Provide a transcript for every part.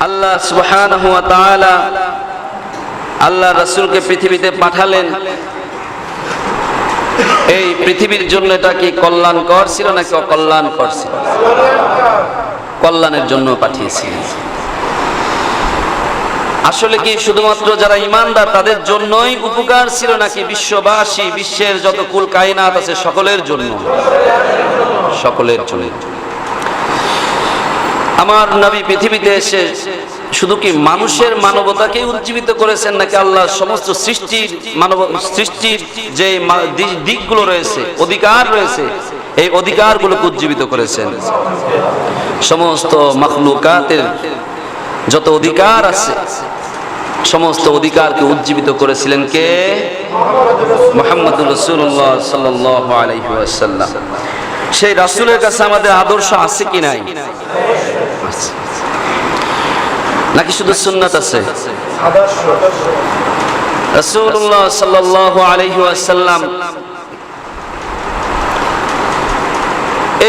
আল্লাহ সুবহানাহু ওয়া তাআলা আল্লাহ রাসূলকে পৃথিবীতে পাঠালেন। এই পৃথিবীর জন্য এটা কি কল্যাণকর ছিল নাকি অকল্যাণকর ছিল? কল্যাণের জন্য পাঠিয়েছিলেন। আসলে কি শুধুমাত্র যারা ইমানদার তাদের জন্যই উপকার ছিল নাকি বিশ্ববাসী, বিশ্বের যত কুল কায়নাত আছে সকলের জন্য? সকলের জন্য। আমার নবী পৃথিবীতে এসে শুধু কি মানুষের মানবতাকে উজ্জীবিত করেছেন নাকি আল্লাহ সমস্ত সৃষ্টির মানব সৃষ্টির যে দিকগুলো রয়েছে, অধিকার রয়েছে, এই অধিকারগুলোকে উজ্জীবিত করেছেন। সমস্ত মখলুকাতের যত অধিকার আছে, সমস্ত অধিকারকে উজ্জীবিত করেছিলেন কে? মোহাম্মদ রসুল্লাহ সাল্লাহ সেই রাসুলের কাছে আমাদের আদর্শ আছে কি নাই? আছে। নাকি শুধু সুন্নাত আছে?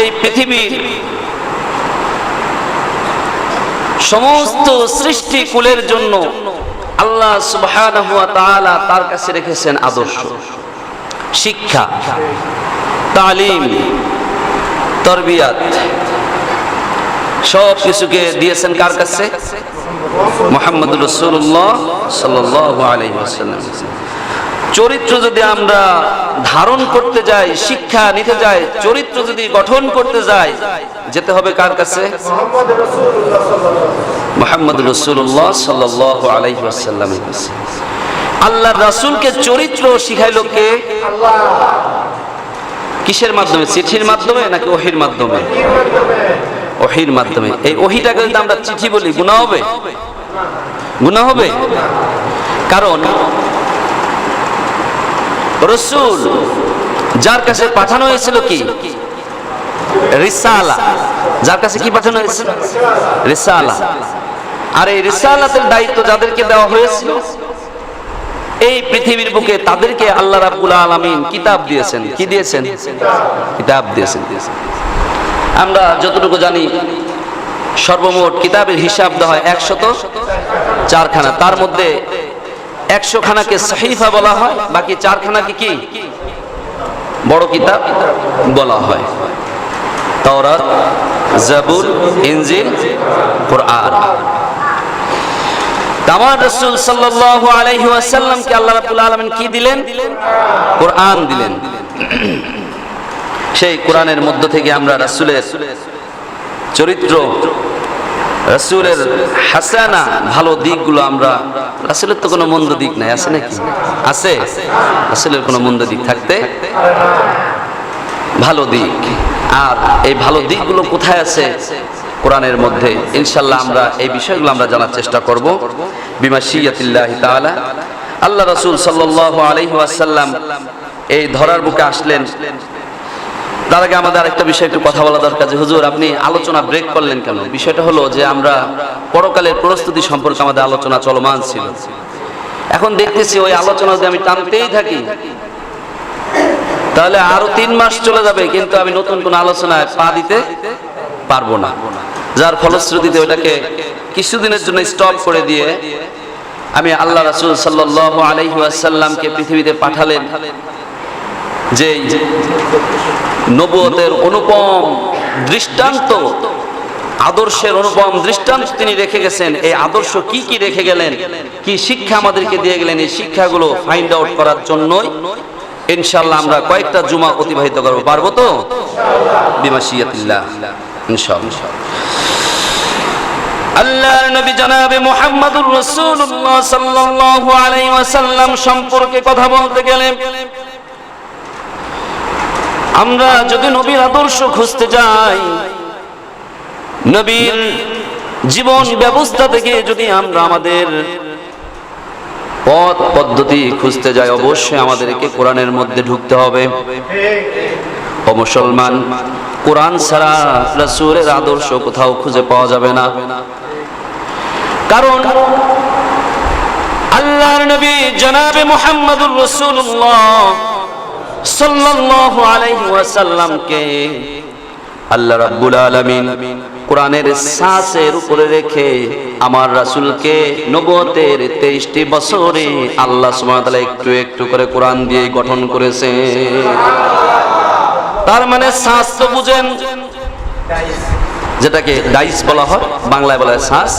এই পৃথিবীর সমস্ত সৃষ্টি কুলের জন্য আল্লাহ তাআলা তার কাছে রেখেছেন আদর্শ। শিক্ষা, তালিম, তরবিয়াত। সব কিছুকে দিয়েছেন কার কাছে? মোহাম্মদ রসুল্লাহ সাল্লাহ আলাইসাল্লাম চরিত্র যদি আমরা ধারণ করতে যাই শিক্ষা নিতে যাই চরিত্র যদি গঠন করতে যাই যেতে হবে কার কাছে? মোহাম্মদ রসুল্লাহ সাল্লাহ আলাইসাল্লামের কাছে। আল্লাহ রাসূলকে চরিত্র শিখাইলো কে কিসের মাধ্যমে? চিঠির মাধ্যমে নাকি ওহির মাধ্যমে। ওহির মাধ্যমে। এই ওহিটাকে যদি আমরা চিঠি বলি গুণা হবে? গুণা হবে? কারণ রসুল যার কাছে পাঠানো হয়েছিল কি? রিসালা। যার কাছে কি পাঠানো হয়েছিল? রিসালা। আর এই রিসালাতের দায়িত্ব যাদেরকে দেওয়া হয়েছিল, এই পৃথিবীর বুকে তাদেরকে আল্লাহ রাব্বুল আলামিন কিতাব দিয়েছেন। কি দিয়েছেন? কিতাব দিয়েছেন। আমরা যতটুকু জানি, সর্বমোট কিতাবের হিসাব দেওয়া হয় একশত চারখানা। তার মধ্যে একশো খানাকে সহিফা বলা হয়, বাকি চারখানাকে কি? বড় কিতাব বলা হয়। তাওরাত জাবুর ইনজিল, কোরআন। আমার রাসূল আলাইহি ওয়াসাল্লামকে আল্লাহ রাব্বুল আলামিন কি দিলেন? কোরআন দিলেন। সেই কোরআনের মধ্য থেকে আমরা রাসূলের চরিত্র, রাসূলের হাসানা ভালো দিকগুলো আমরা, রাসূলের তো কোনো মন্দ দিক নাই, আছে নাকি? আছে। রাসূলের কোনো মন্দ দিক থাকতে ভালো দিক। আর এই ভালো দিকগুলো কোথায় আছে? কোরআনের মধ্যে। ইনশাল্লাহ আমরা এই বিষয়গুলো আমরা জানার চেষ্টা করব। বিমা শিয়াতিল্লাহি তাআলা। আল্লাহ রাসূল সাল্লাল্লাহু আলাইহি ওয়াসাল্লাম এই ধরার বুকে আসলেন। তার আগে আমাদের আরেকটা বিষয় একটু কথা বলা দরকার যে, হুজুর, আপনি আলোচনা ব্রেক করলেন কেন? বিষয়টা হলো যে, আমরা পরকালের প্রস্তুতি সম্পর্কে আমাদের আলোচনা চলমান ছিল। এখন দেখতেছি ওই আলোচনা যদি আমি টানতেই থাকি, তাহলে আরও তিন মাস চলে যাবে, কিন্তু আমি নতুন কোন আলোচনায় পা দিতে পারব না। যার ফলশ্রুতিতে ওটাকে কিছুদিনের জন্য স্টপ করে দিয়ে আমি আল্লাহ রাসূল সাল্লাল্লাহু আলাইহি ওয়াসাল্লামকে পৃথিবীতে পাঠালেন। যে নবুয়তের অনুপম দৃষ্টান্ত, আদর্শের অনুপম দৃষ্টান্ত তিনি রেখে গেছেন। এই আদর্শ কি কি রেখে গেলেন? কি শিক্ষা আমাদেরকে দিয়ে গেলেন এই শিক্ষাগুলো ফাইন্ড আউট করার জন্যই? ইনশাল্লাহ আমরা কয়েকটা জুমা অতিবাহিত করব। পারব তো? বিমাশিয়াতিল্লাহ ইনশাআল্লাহ। আল্লাহর নবী জনাবে মুহাম্মদুর রাসূলুল্লাহ সাল্লাল্লাহু আলাইহি ওয়াসাল্লাম সম্পর্কে কথা বলতে গেলে আমরা যদি নবীর আদর্শ খুঁজতে যাই, নবীর জীবন ব্যবস্থা থেকে যদি আমরা আমাদের পথ পদ্ধতি খুঁজতে যাই, অবশ্যই আমাদেরকে কোরআনের মধ্যে ঢুকতে হবে। ও মুসলমান, কোরআন ছাড়া রাসূলের আদর্শ কোথাও খুঁজে পাওয়া যাবে না। কারণ আল্লাহর নবী জনাবে মুহাম্মদুর রাসূলুল্লাহ সাল্লাল্লাহু আলাইহি আল্লাহ রাব্বুল আলামিন কোরআনের শ্বাসের উপরে রেখে আমার রাসূলকে নবতের তেইশটি বছরে আল্লাহ সুবহানাহু ওয়া একটু একটু করে কোরআন দিয়ে গঠন করেছে। তার মানে শ্বাস তো বুঝেন, যেটাকে ডাইস বলা হয়, বাংলায় বলা হয় শ্বাস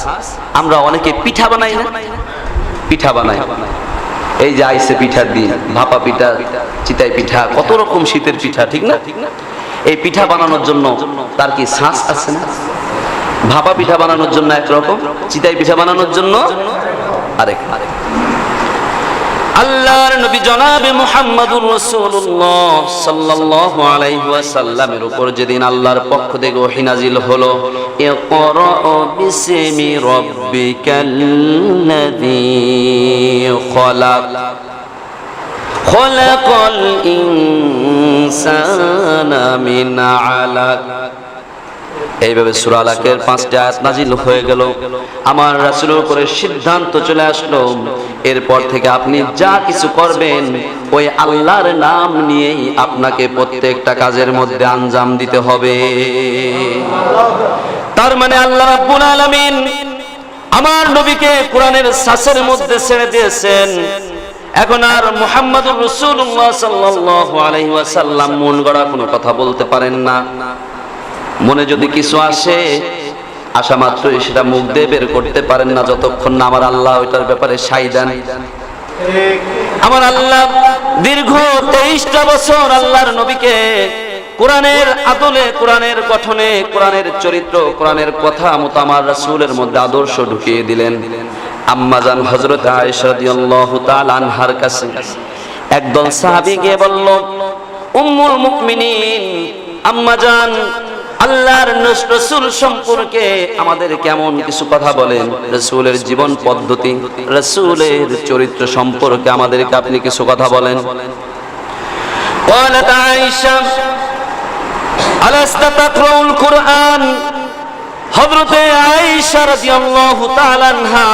আমরা অনেকে পিঠা বানাই না? পিঠা বানাই। এই যে আইসে পিঠার দিয়ে ভাপা পিঠা, চিতাই পিঠা, কত রকম শীতের পিঠা, ঠিক না? এই পিঠা বানানোর জন্য তার কি শ্বাস আছে না? ভাপা পিঠা বানানোর জন্য একরকম চিতাই পিঠা বানানোর জন্য আরেক আরেক আল্লাহর নবী জনাবে মুহাম্মদুর রাসূলুল্লাহ সাল্লাল্লাহু আলাইহি ওয়াসাল্লামের উপর যেদিন আল্লাহর পক্ষ থেকে ওহী নাজিল হলো, ইকরা বিসমি রাব্বিকাল্লাযী খলাক। খলাকাল ইনসানা মিন আলাক। এইভাবে সূরা আলাকের পাঁচটা আয়াত নাজিল হয়ে গেল। আমার রাসূলের উপরে সিদ্ধান্ত চলে আসলো, এরপর থেকে আপনি যা কিছু করবেন, ওই আল্লাহর নাম নিয়েই আপনাকে প্রত্যেকটা কাজের মধ্যে আঞ্জাম দিতে হবে। তার মানে আল্লাহ রাব্বুল আলামিন আমার নবীকে কোরআনের শ্বাসের মধ্যে ছেড়ে দিয়েছেন। এখন আর মুহাম্মদুর রাসূলুল্লাহ সাল্লাল্লাহু আলাইহি ওয়াসাল্লাম মন গড়া কোনো কথা বলতে পারেন না। মনে যদি কিছু আসে আসা মাত্রই সেটা মুখ দিয়ে বের করতে পারেন না যতক্ষণ না আমার আল্লাহ ওইটার ব্যাপারে সাই দেন। আমার আল্লাহ দীর্ঘ তেইশটা বছর আল্লাহর নবীকে কোরআনের আদলে কোরআনের গঠনে কোরআনের চরিত্র কোরআনের কথা মতো আমার রাসূলের মধ্যে আদর্শ ঢুকিয়ে দিলেন। আম্মাজান হযরত আয়েশা রাদিয়াল্লাহু তাআলা আনহার কাছে একদল সাহাবী গিয়ে বলল উম্মুল মুমিনিন আম্মাজান আল্লাহর রসুল সম্পর্কে আমাদের কেমন কিছু কথা বলেন রসুলের জীবন পদ্ধতি রসুলের চরিত্র সম্পর্কে আমাদেরকে আপনি কিছু কথা বলেন قالت عائشة ألست تقرأ القرآن হযরতে আয়েশা রাদিয়াল্লাহু তাআলা আনহা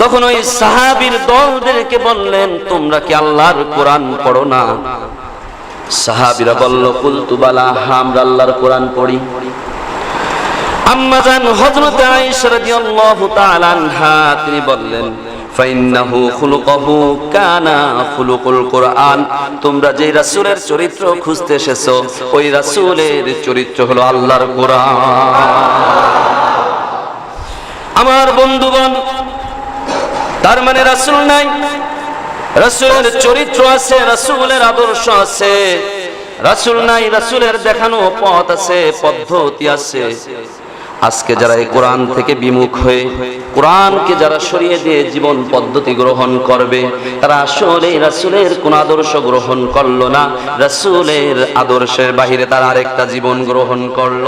তখন ওই সাহাবীর দলদেরকে বললেন তোমরা কি আল্লাহর কোরআন পড়ো না সাহাবীরা বলল কুলতু বালা হ্যাঁ, আমরা আল্লাহর কোরআন পড়ি। আম্মাজান হযরত আয়েশা রাদিয়াল্লাহু তাআলা আনহা তিনি বললেন ফাইন্নাহু কানা খুলুকুল কোরআন। তোমরা যে রাসূলের চরিত্র খুঁজতে এসেছ ওই রাসূলের চরিত্র হলো আল্লাহর কোরআন। আমার বন্ধুগণ তার মানে রাসূল নাই। রাসূলের চরিত্র আছে, রাসূলের আদর্শ আছে। রাসূল নাই, রাসূলের দেখানো পথ আছে, পদ্ধতি আছে। আজকে যারা এই কোরআন থেকে বিমুখ হয়ে, কোরআনকে যারা সরিয়ে দিয়ে জীবন পদ্ধতি গ্রহণ করবে, তারা আসলে রাসূলের কোন আদর্শ গ্রহণ করল না। রাসূলের আদর্শের বাহিরে তারা আরেকটা জীবন গ্রহণ করল।